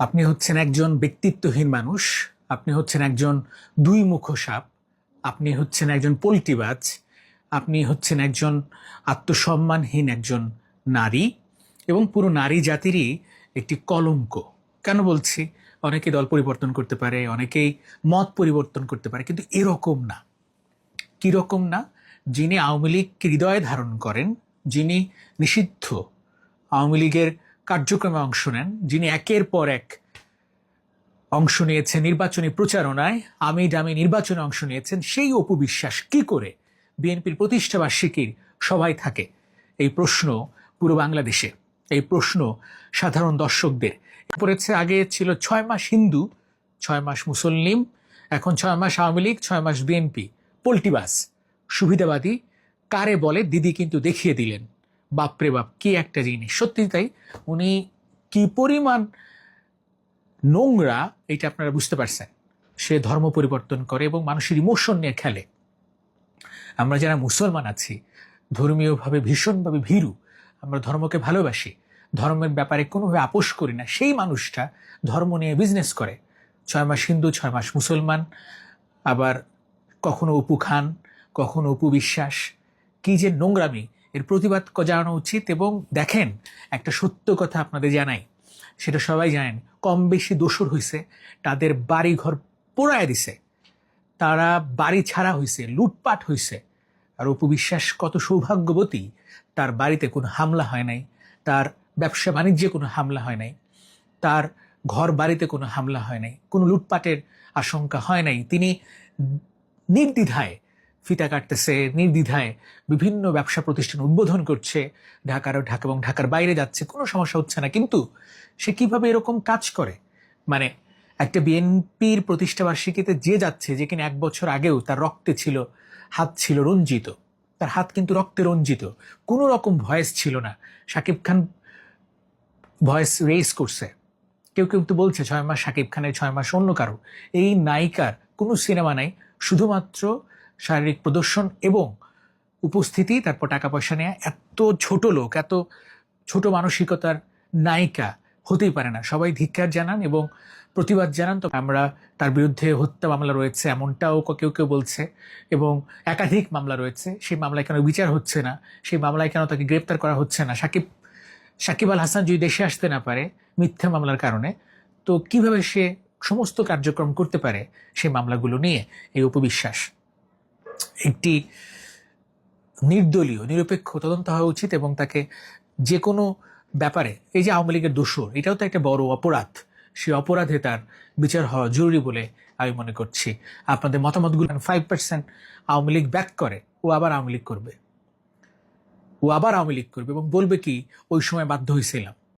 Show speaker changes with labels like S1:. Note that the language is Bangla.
S1: আপনি হচ্ছেন একজন ব্যক্তিত্বহীন মানুষ, আপনি হচ্ছেন একজন দুই মুখ সাপ আপনি হচ্ছেন একজন পল্টিবাজ, আপনি হচ্ছেন একজন আত্মসম্মানহীন একজন নারী এবং পুরো নারী জাতিরই একটি কলঙ্ক। কেন বলছি? অনেকে দল পরিবর্তন করতে পারে, অনেকেই মত পরিবর্তন করতে পারে, কিন্তু এরকম না। কীরকম না? যিনি আওয়ামী লীগ হৃদয়ে ধারণ করেন, যিনি নিষিদ্ধ আওয়ামী লীগের কার্যক্রমে অংশ নেন, যিনি একের পর এক অংশ নিয়েছেন নির্বাচনী প্রচারণায়, আমি ডামি নির্বাচনে অংশ নিয়েছেন, সেই অপু বিশ্বাস কি করে বিএনপির প্রতিষ্ঠা বার্ষিকীর সভায় থাকে? এই প্রশ্ন পুরো বাংলাদেশে, এই প্রশ্ন সাধারণ দর্শকদের। পড়েছে, আগে ছিল ছয় মাস হিন্দু, ছয় মাস মুসলিম এখন ছয় মাস আওয়ামী লীগ, ছয় মাস বিএনপি পোল্টিবাস সুবিধাবাদী। কারে বলে? দিদি কিন্তু দেখিয়ে দিলেন। বাপরে বাপ, কি একটা জিনিস। সত্যি তাই? উনি কি পরিমাণ নোংরা, এটা আপনারা বুঝতে পারছেন। সে ধর্ম পরিবর্তন করে এবং মানুষের ইমোশন নিয়ে খেলে। আমরা যারা মুসলমান আছি, ধর্মীয়ভাবে ভীষণভাবে ভীরু, আমরা ধর্মকে ভালোবাসি। ধর্মের ব্যাপারে কোনোভাবে আপোষ করি না। সেই মানুষটা ধর্ম নিয়ে বিজনেস করে। ছয় মাস হিন্দু, ছয় মাস মুসলমান, আবার কখনো অপু খান কখনো অপু বিশ্বাস? কি যে নোংরামি। এর প্রতিবাদ জানানো উচিত এবং দেখেন, একটা সত্য কথা আপনাদের জানাই। সেটা সবাই জানেন, কম বেশি দোষর হয়েছে তাদের বাড়ি ঘর পোড়ায় দিছে। তারা বাড়ি ছাড়া হয়েছে লুটপাট হয়েছে আর অপু বিশ্বাস কত সৌভাগ্যবতী, তার বাড়িতে কোনো হামলা হয় নাই, তার ব্যবসা বাণিজ্যে কোনো হামলা হয় নাই, তার ঘর বাড়িতে কোনো হামলা হয় নাই, কোনো লুটপাটের আশঙ্কা হয় নাই। তিনি নির্দ্বিধায় ফিতা কাটতেছে, নির্দ্বিধায় বিভিন্ন ব্যবসা প্রতিষ্ঠান উদ্বোধন করছে, ঢাকার ঢাকা এবং ঢাকার বাইরে যাচ্ছে, কোনো সমস্যা হচ্ছে না। কিন্তু সে কীভাবে এরকম কাজ করে? মানে একটা বিএনপির প্রতিষ্ঠাবার্ষিকীতে যে যাচ্ছে, যে কিনা এক বছর আগেও তার রক্তে ছিল, হাত ছিল রঞ্জিত, তার হাত কিন্তু রক্তে রঞ্জিত। কোনো রকম ভয়েস ছিল না। শাকিব খান ভয়েস রেস করছে। কেউ কেউ বলছে, ছয় মাস শাকিব খানের, ছয় মাস অন্য কারও। এই নায়িকার কোনো সিনেমা নাই, শুধুমাত্র শারীরিক প্রদর্শন এবং উপস্থিতি, তারপর টাকা পয়সা নেওয়া এত ছোট লোক, এত ছোট মানসিকতার নায়িকা হতেই পারে না। সবাই ধিক্কার জানান এবং প্রতিবাদ জানান। তো আমরা তার বিরুদ্ধে হত্যা মামলা রয়েছে এমনটাও কেউ কেউ বলছে এবং একাধিক মামলা রয়েছে। সেই মামলায় কেন বিচার হচ্ছে না? সেই মামলায় কেন তাকে গ্রেপ্তার করা হচ্ছে না? সাকিব সাকিব আল হাসান যদি দেশে আসতে না পারে মিথ্যা মামলার কারণে, তো কীভাবে সে সমস্ত কার্যক্রম করতে পারে সেই মামলাগুলো নিয়ে? এই উপবিশ্বাস একটি নির্দলীয়, নিরপেক্ষ তদন্ত হওয়া উচিত এবং তাকে যে কোনো ব্যাপারে, এই যে আওয়ামী লীগের দোষর, এটাও তো একটা বড় অপরাধ। সেই অপরাধে তার বিচার হওয়া জরুরি বলে আমি মনে করছি। আপনাদের মতামতগুলো five percent Awami League back করে, ও আবার আওয়ামী লীগ করবে। ও আবার আওয়ামী লীগ করবে এবং বলবে কি, ওই সময় বাধ্য হয়েছিলাম।